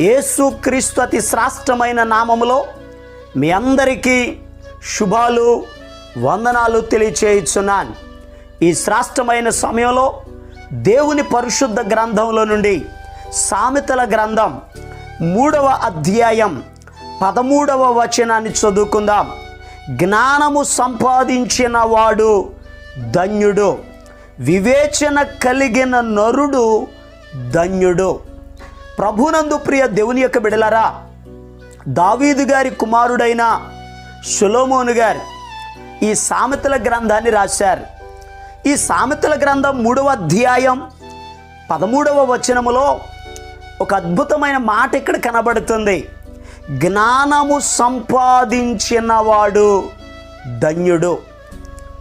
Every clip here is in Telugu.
యేసుక్రీస్తు అతి శ్రాష్టమైన నామములో మీ అందరికీ శుభాలు వందనాలు తెలియచేయుచున్నాను. ఈ శ్రాష్టమైన సమయంలో దేవుని పరిశుద్ధ గ్రంథంలో నుండి సామెతల గ్రంథం మూడవ అధ్యాయం పదమూడవ వచనాన్ని చదువుకుందాం. జ్ఞానము సంపాదించిన వాడు ధన్యుడు వివేచన కలిగిన నరుడు ధన్యుడు. ప్రభునందు ప్రియ దేవుని యొక్క బిడలరా దావీదు గారి కుమారుడైన సులోమోను గారు ఈ సామెతల గ్రంథాన్ని రాశారు. ఈ సామెతల గ్రంథం మూడవ అధ్యాయం పదమూడవ వచనములో ఒక అద్భుతమైన మాట ఇక్కడ కనబడుతుంది. జ్ఞానము సంపాదించిన వాడు ధన్యుడు.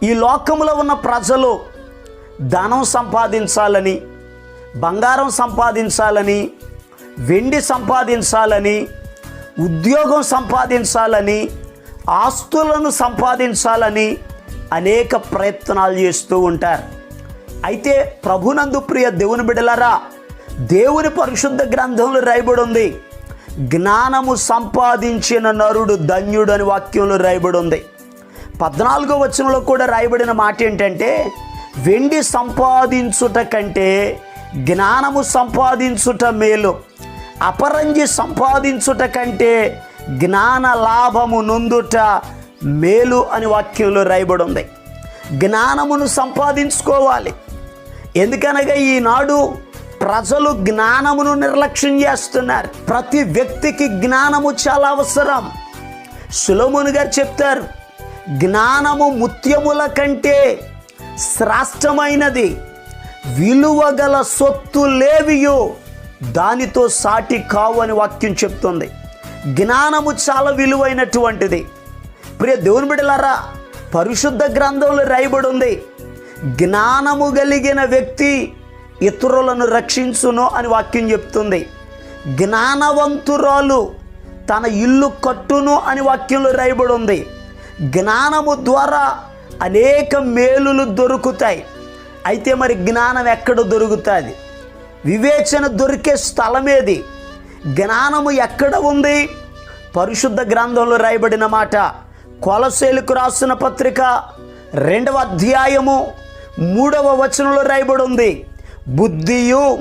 ఈ లోకములో ఉన్న ప్రజలు ధనం సంపాదించాలని బంగారం సంపాదించాలని వెండి సంపాదించాలని ఉద్యోగం సంపాదించాలని ఆస్తులను సంపాదించాలని అనేక ప్రయత్నాలు చేస్తూ ఉంటారు. అయితే ప్రభునందు ప్రియ దేవుని బిడలరా దేవుని పరిశుద్ధ గ్రంథంలో రాయబడి ఉంది జ్ఞానము సంపాదించిన నరుడు ధన్యుడు అని వాక్యంలో రాయబడి ఉంది పద్నాలుగో వచనంలో కూడా రాయబడిన మాట ఏంటంటే వెండి సంపాదించుట కంటే జ్ఞానము సంపాదించుట మేలు. అపరంజి సంపాదించుట కంటే జ్ఞాన లాభము నొందుట మేలు అని వాక్యంలో రాయబడి ఉంది. జ్ఞానమును సంపాదించుకోవాలి. ఎందుకనగా ఈనాడు ప్రజలు జ్ఞానమును నిర్లక్ష్యం చేస్తున్నారు. ప్రతి వ్యక్తికి జ్ఞానము చాలా అవసరం. సులోముని గారు చెప్తారు జ్ఞానము ముత్యముల కంటే శ్రాష్టమైనది విలువగల సొత్తు లేవియో. దానితో సాటి కావు అని వాక్యం చెప్తుంది. జ్ఞానము చాలా విలువైనటువంటిది. ప్రియ దేవుని బిడలారా పరిశుద్ధ గ్రంథంలో రాయబడి ఉంది జ్ఞానము కలిగిన వ్యక్తి ఇతరులను రక్షించును అని వాక్యం చెప్తుంది. జ్ఞానవంతురాలు తన ఇల్లు కట్టును అని వాక్యంలో రాయబడి ఉంది జ్ఞానము ద్వారా అనేక మేలులు దొరుకుతాయి. అయితే మరి జ్ఞానం ఎక్కడ దొరుకుతుంది? వివేచన దొరికే స్థలమేది? జ్ఞానము ఎక్కడ ఉంది? పరిశుద్ధ గ్రంథంలో రాయబడిన మాట కొలసేలుకు రాసిన పత్రిక రెండవ అధ్యాయము మూడవ వచనంలో రాయబడి ఉంది బుద్ధియు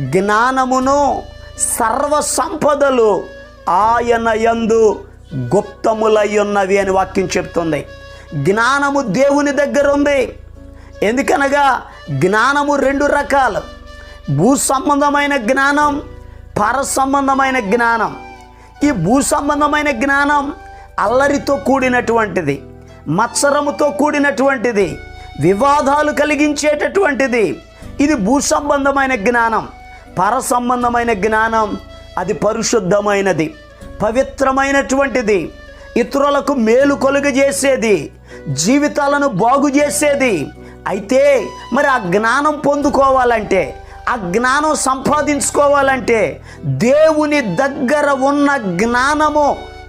జ్ఞానమును సర్వ సంపదలు ఆయన యందు గుప్తములై ఉన్నవి అని వాక్యం చెప్తుంది. జ్ఞానము దేవుని దగ్గర ఉంది. ఎందుకనగా జ్ఞానము రెండు రకాలు. భూ సంబంధమైన జ్ఞానం పర సంబంధమైన జ్ఞానం. ఈ భూ సంబంధమైన జ్ఞానం అల్లరితో కూడినటువంటిది మత్సరముతో కూడినటువంటిది వివాదాలు కలిగించేటటువంటిది. ఇది భూ సంబంధమైన జ్ఞానం పర సంబంధమైన జ్ఞానం అది పరిశుద్ధమైనది పవిత్రమైనటువంటిది. ఇతరులకు మేలు కలుగజేసేది జీవితాలను బాగు చేసేది అయితే మరి ఆ జ్ఞానం పొందుకోవాలంటే ఆ జ్ఞానం సంపాదించుకోవాలంటే దేవుని దగ్గర ఉన్న జ్ఞానము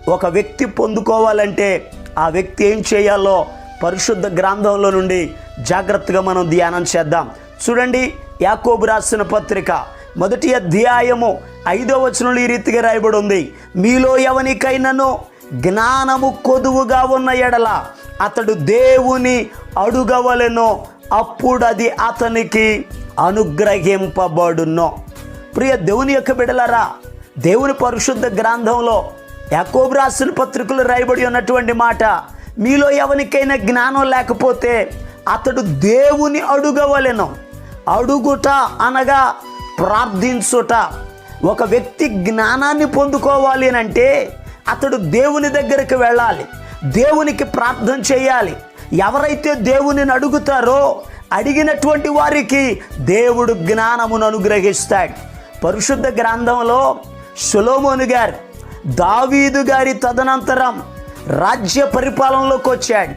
ఒక వ్యక్తి పొందుకోవాలంటే ఆ వ్యక్తి ఏం చేయాలో పరిశుద్ధ గ్రంథంలో నుండి జాగ్రత్తగా మనం ధ్యానం చేద్దాం. చూడండి యాకోబు రాసిన పత్రిక మొదటి అధ్యాయము ఐదో వచనంలో ఈ రీతిగా రాయబడి ఉంది మీలో ఎవనికైనాను జ్ఞానము కొదువుగా ఉన్న ఎడల అతడు దేవుని అడుగవలెనో అప్పుడు అది అతనికి అనుగ్రహింపబడును. ప్రియ దేవుని యొక్క బిడలరా దేవుని పరిశుద్ధ గ్రంథంలో యాకోబు రాసిన పత్రికలు రాయబడి ఉన్నటువంటి మాట మీలో ఎవరికైనా జ్ఞానం లేకపోతే అతడు దేవుని అడుగవలెను. అడుగుట అనగా ప్రార్థించుట. ఒక వ్యక్తి జ్ఞానాన్ని పొందుకోవాలి అని అంటే అతడు దేవుని దగ్గరికి వెళ్ళాలి. దేవునికి ప్రార్థన చేయాలి. ఎవరైతే దేవునిని అడుగుతారో అడిగినటువంటి వారికి దేవుడు జ్ఞానమును అనుగ్రహిస్తాడు. పరిశుద్ధ గ్రంథంలో సులోమోను గారు దావీదు గారి తదనంతరం రాజ్య పరిపాలనలోకి వచ్చాడు.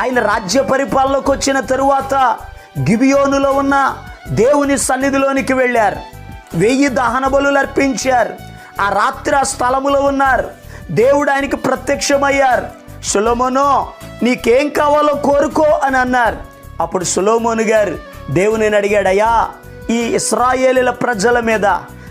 ఆయన రాజ్య పరిపాలనలోకి వచ్చిన తరువాత గిబియోనులో ఉన్న దేవుని సన్నిధిలోనికి వెళ్ళారు. వెయ్యి దహన బలులు అర్పించారు. ఆ రాత్రి ఆ స్థలములో ఉన్నారు. దేవుడు ఆయనకి ప్రత్యక్షమయ్యారు. సులోమోనో నీకేం కావాలో కోరుకో అని అన్నారు. అప్పుడు సులోమోను గారు దేవుని అడిగాడయ్యా ఈ ఇస్రాయేలీల ప్రజల మీద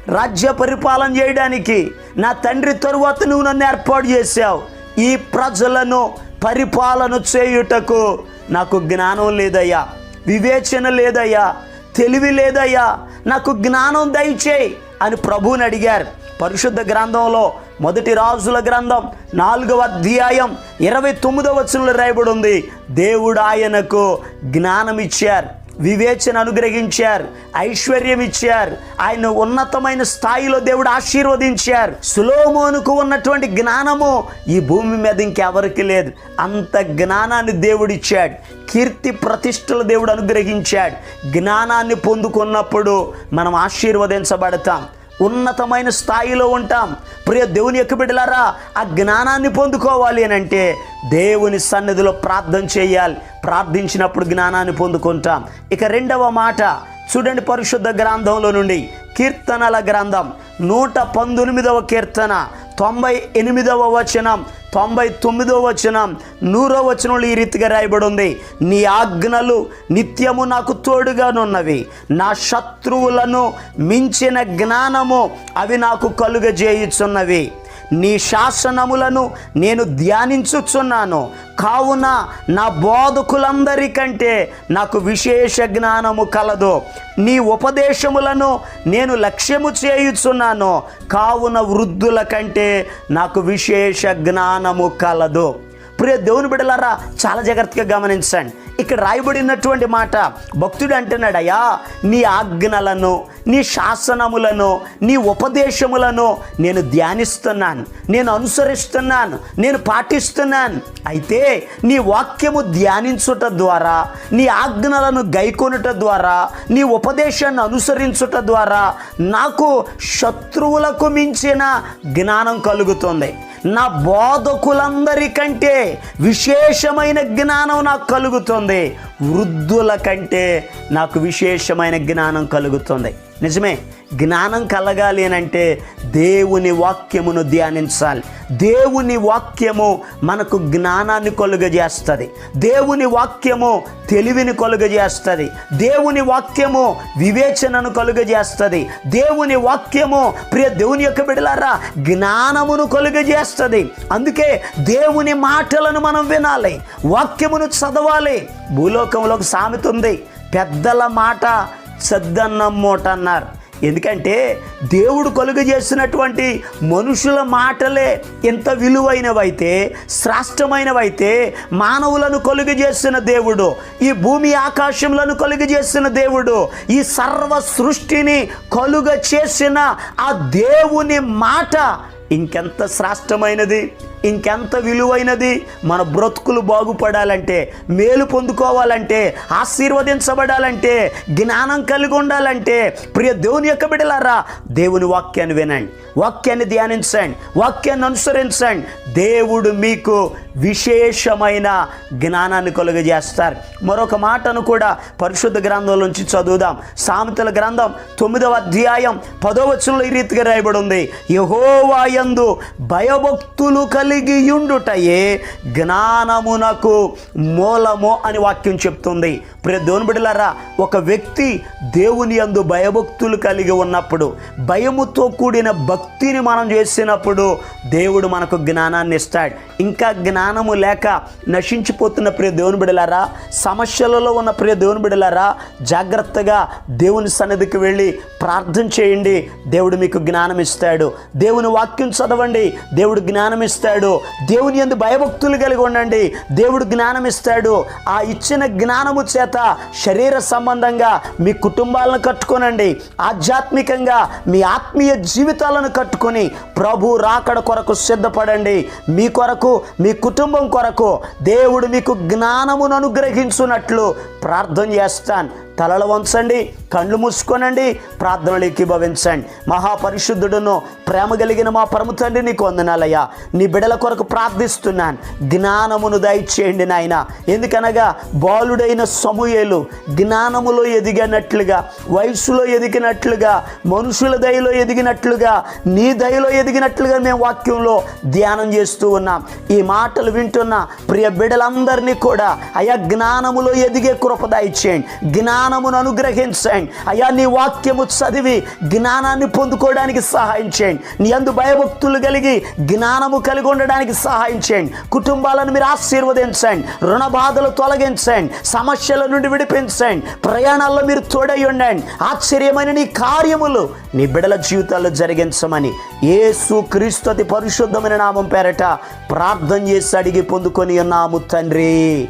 రాజ్య పరిపాలన చేయడానికి నా తండ్రి తరువాత నువ్వు నన్ను ఏర్పాటు చేశావు. ఈ ప్రజలను పరిపాలన చేయుటకు నాకు జ్ఞానం లేదయ్యా వివేచన లేదయ్యా తెలివి లేదయ్యా నాకు జ్ఞానం దయచేయి అని ప్రభువుని అడిగారు. పరిశుద్ధ గ్రంథంలో మొదటి రాజుల గ్రంథం నాలుగవ అధ్యాయం ఇరవై తొమ్మిదవ వచనంలో రాయబడి ఉంది దేవుడు ఆయనకు జ్ఞానం ఇచ్చారు వివేచన అనుగ్రహించారు ఐశ్వర్యం ఇచ్చారు ఆయన ఉన్నతమైన స్థాయిలో దేవుడు ఆశీర్వదించారు. సులోమోనుకు ఉన్నటువంటి జ్ఞానము ఈ భూమి మీద ఇంకెవరికి లేదు. అంత జ్ఞానాన్ని దేవుడిచ్చాడు కీర్తి ప్రతిష్టలు దేవుడు అనుగ్రహించాడు. జ్ఞానాన్ని పొందుకున్నప్పుడు మనం ఆశీర్వదించబడతాం. ఉన్నతమైన స్థాయిలో ఉంటాం. ప్రియ దేవుని యొక్క బిడ్డలారా ఆ జ్ఞానాన్ని పొందుకోవాలి అని అంటే దేవుని సన్నిధిలో ప్రార్థన చేయాలి. ప్రార్థించినప్పుడు జ్ఞానాన్ని పొందుకుంటాం. ఇక రెండవ మాట చూడండి పరిశుద్ధ గ్రంథంలో నుండి కీర్తనల గ్రంథం. నూట పంతొమ్మిదవ కీర్తన తొంభై ఎనిమిదవ వచనం. తొంభై తొమ్మిదవ వచనం నూరో వచనంలో ఈ రీతిగా రాయబడి ఉంది నీ ఆజ్ఞలు నిత్యము నాకు తోడుగానున్నవి. నా శత్రువులను మించిన జ్ఞానము అవి నాకు కలుగజేయుచున్నవి. నీ శాసనములను నేను ధ్యానించుచున్నాను. కావున నా బోధకులందరికంటే నాకు విశేష జ్ఞానము కలదు. నీ ఉపదేశములను నేను లక్ష్యము చేయుచున్నాను. కావున వృద్ధుల కంటే నాకు విశేష జ్ఞానము కలదు. ప్రియ దేవుని బిడలారా చాలా జాగ్రత్తగా గమనించండి. ఇక్కడ రాయబడినటువంటి మాట భక్తుడు అంటున్నాడయ్యా నీ ఆజ్ఞలను నీ శాసనములను నీ ఉపదేశములను నేను ధ్యానిస్తున్నాను నేను అనుసరిస్తున్నాను నేను పాటిస్తున్నాను. అయితే నీ వాక్యము ధ్యానించుట ద్వారా నీ ఆజ్ఞలను గైకొనుట ద్వారా నీ ఉపదేశాన్ని అనుసరించుట ద్వారా నాకు శత్రువులకు మించిన జ్ఞానం కలుగుతుంది. నా బోధకులందరికంటే విశేషమైన జ్ఞానం నాకు కలుగుతుంది. వృద్ధుల కంటే నాకు విశేషమైన జ్ఞానం కలుగుతుంది. నిజమే? జ్ఞానం కలగాలి అని అంటే దేవుని వాక్యమును ధ్యానించాలి. దేవుని వాక్యము మనకు జ్ఞానాన్ని కలుగజేస్తుంది. దేవుని వాక్యము తెలివిని కలుగజేస్తుంది. దేవుని వాక్యము వివేచనను కలుగజేస్తుంది. దేవుని వాక్యము ప్రియ దేవుని యొక్క బిడలారా జ్ఞానమును కలుగజేస్తుంది. అందుకే దేవుని మాటలను మనం వినాలి. వాక్యమును చదవాలి. భూలోకంలో ఒక సామెత ఉంది. పెద్దల మాట సద్దన్నం మూట అన్నారు ఎందుకంటే దేవుడు కలుగు చేసినటువంటి మనుషుల మాటలే ఎంత విలువైనవైతే శ్రేష్టమైనవైతే మానవులను కలుగు చేసిన దేవుడు ఈ భూమి ఆకాశములను కలుగు చేసిన దేవుడు ఈ సర్వ సృష్టిని కలుగ చేసిన ఆ దేవుని మాట ఇంకెంత శ్రేష్టమైనది? ఇంకెంత విలువైనది? మన బ్రతుకులు బాగుపడాలంటే మేలు పొందుకోవాలంటే ఆశీర్వదించబడాలంటే జ్ఞానం కలిగి ఉండాలంటే ప్రియ దేవుని యొక్క బిడలారా దేవుని వాక్యాన్ని వినండి. వాక్యాన్ని ధ్యానించండి. వాక్యాన్ని అనుసరించండి. దేవుడు మీకు విశేషమైన జ్ఞానాన్ని కలుగజేస్తారు. మరొక మాటను కూడా పరిశుద్ధ గ్రంథం నుంచి చదువుదాం. సామెతల గ్రంథం తొమ్మిదవ అధ్యాయం పదో వచనంలో ఈ రీతిగా రాయబడి ఉంది. యహోవాయందు భయభక్తులు కలిగి ఉండుటయే జ్ఞానమునకు మూలము అని వాక్యం చెప్తుంది. ప్రియ దేవుని బిడ్డలారా ఒక వ్యక్తి దేవుని యందు భయభక్తులు కలిగి ఉన్నప్పుడు భయముతో కూడిన భక్తిని మనం చేసినప్పుడు దేవుడు మనకు జ్ఞానాన్ని ఇస్తాడు. ఇంకా జ్ఞానము లేక నశించిపోతున్న ప్రియ దేవుని బిడలారా సమస్యలలో ఉన్న ప్రియ దేవుని బిడలారా జాగ్రత్తగా దేవుని సన్నిధికి వెళ్ళి ప్రార్థన చేయండి. దేవుడు మీకు జ్ఞానం ఇస్తాడు దేవుని వాక్యం చదవండి. దేవుడు జ్ఞానం ఇస్తాడు ఇస్తాడు. దేవుని ఎందు భయభక్తులు కలిగి ఉండండి. దేవుడు జ్ఞానం ఇస్తాడు. ఆ ఇచ్చిన జ్ఞానము చేత శరీర సంబంధంగా మీ కుటుంబాలను కట్టుకోనండి. ఆధ్యాత్మికంగా మీ ఆత్మీయ జీవితాలను కట్టుకొని ప్రభు రాకడ కొరకు సిద్ధపడండి. మీ కొరకు మీ కుటుంబం కొరకు దేవుడు మీకు జ్ఞానమును అనుగ్రహించున్నట్లు ప్రార్థన చేస్తాను. తలలు వంచండి. కళ్ళు మూసుకోనండి ప్రార్థనలోకి భవించండి. మహాపరిశుద్ధుడును ప్రేమ కలిగిన మా పరమ తండ్రి నీకు వందనాలయ్యా. నీ బిడల కొరకు ప్రార్థిస్తున్నాను. జ్ఞానమును దయచేయండి నాయన. ఎందుకనగా బాలుడైన సమూయేలు జ్ఞానములో ఎదిగినట్లుగా వయసులో ఎదిగినట్లుగా మనుషుల దయలో ఎదిగినట్లుగా నీ దయలో ఎదిగినట్లుగా మేము వాక్యంలో ధ్యానం చేస్తూ ఉన్నాం. ఈ మాటలు వింటున్న ప్రియ బిడలందరినీ కూడా అయా జ్ఞానములో ఎదిగే కృప దయచేయండి. జ్ఞానమును అనుగ్రహించండి. అయ్యా నీ వాక్యము చదివి జ్ఞానాన్ని పొందుకోవడానికి సహాయం చేయండి. నీ అందు భయభక్తులు కలిగి జ్ఞానము కలిగి ఉండడానికి సహాయం చేయండి. కుటుంబాలను మీరు ఆశీర్వదించండి. రుణ బాధలు తొలగించండి. సమస్యల నుండి విడిపించండి. ప్రయాణాల్లో మీరు తోడై ఉండండి. ఆశ్చర్యమైన నీ కార్యములు నీ బిడల జీవితాల్లో జరిగించమని ఏసు క్రీస్తు అతి పరిశుద్ధమైన నామం పేరట ప్రార్థన చేసి అడిగి పొందుకొని ఉన్నాము తండ్రి.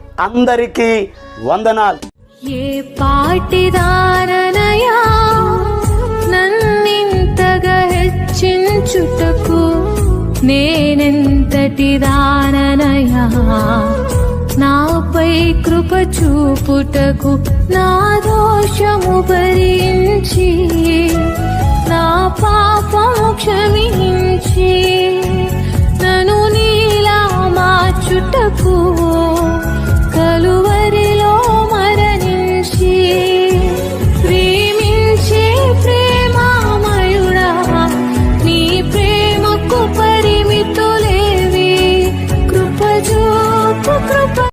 అందరికీ వందనాలు. ఏ పాటిదాననయా నన్నింతగా హెచ్చించుటకు నేనెంతటి దాననయా? నాపై కృప చూపుటకు నా దోషము భరించి నా పాపము క్షమించి నన్ను నీలా మార్చుటకు